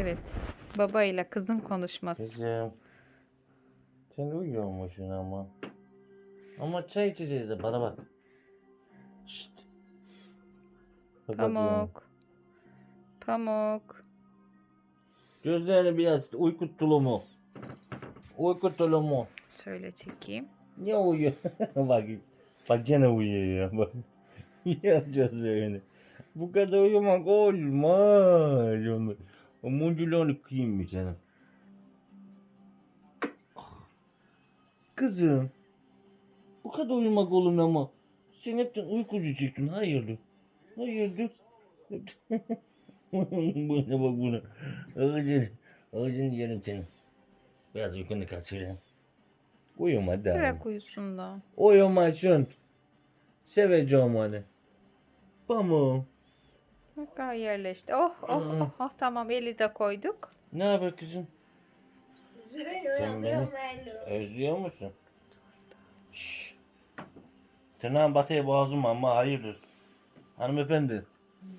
Evet. Baba ile kızın konuşması. Kızım. Sen uyuyormuşsun ama. Ama çay içeceğiz de bana bak. Şşt. Bak. Pamuk. Pamuk. Gözlerini bir aç. Uyku tulumu. Uyku tulumu. Şöyle çekeyim. Niye uyuyor? bak bak gene uyuyor ya. Bak. Yaz gözlerini. Bu kadar uyumak olmaz. Onu. O munculuğunu kıyayım bir canım. Kızım. Bu kadar uyumak olur ama. Sen hepten uykucu çıktın. Hayırdır? Hayırdır? buna bak buna. Ağacın, ağacın yerim seni. Biraz uykunu kaçırayım. Uyuma da. Bırak uyusun da. Uyumasın. Seveceğim onu. Pamuk. Bak yerleşti. Oh oh Hı. oh, oh tamam eli de koyduk. Ne haber kızım? Sen beni özlüyor musun? Şşş. Tırnağım batıya boğazım ama hayırdır? Hanımefendi.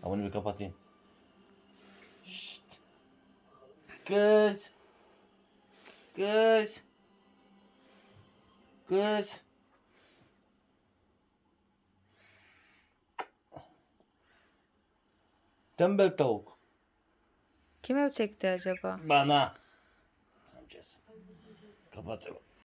Ha bunu bir kapatayım. Şşt. Kız. Kız. Kız. Tembel tavuk. Kime çekti acaba? Bana. Amcası. Kapatıyorum.